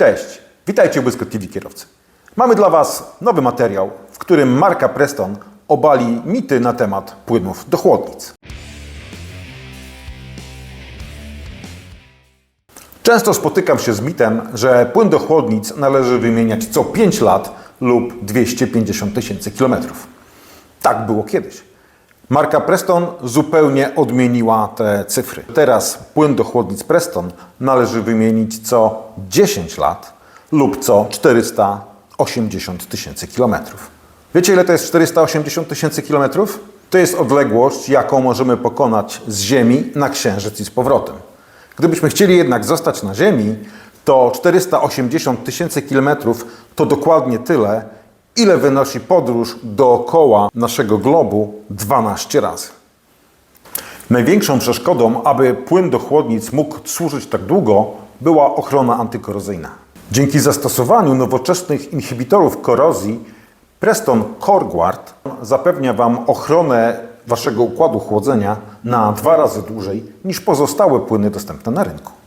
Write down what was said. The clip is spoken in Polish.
Cześć, witajcie u Błyskotliwi Kierowcy. Mamy dla Was nowy materiał, w którym marka Preston obali mity na temat płynów do chłodnic. Często spotykam się z mitem, że płyn do chłodnic należy wymieniać co 5 lat lub 250 tysięcy kilometrów. Tak było kiedyś. Marka Preston zupełnie odmieniła te cyfry. Teraz płyn do chłodnic Preston należy wymienić co 10 lat lub co 480 tysięcy kilometrów. Wiecie ile to jest 480 tysięcy kilometrów? To jest odległość, jaką możemy pokonać z Ziemi na Księżyc i z powrotem. Gdybyśmy chcieli jednak zostać na Ziemi, to 480 tysięcy kilometrów to dokładnie tyle, ile wynosi podróż dookoła naszego globu 12 razy. Największą przeszkodą, aby płyn do chłodnic mógł służyć tak długo, była ochrona antykorozyjna. Dzięki zastosowaniu nowoczesnych inhibitorów korozji, Preston CoreGuard zapewnia Wam ochronę Waszego układu chłodzenia na dwa razy dłużej niż pozostałe płyny dostępne na rynku.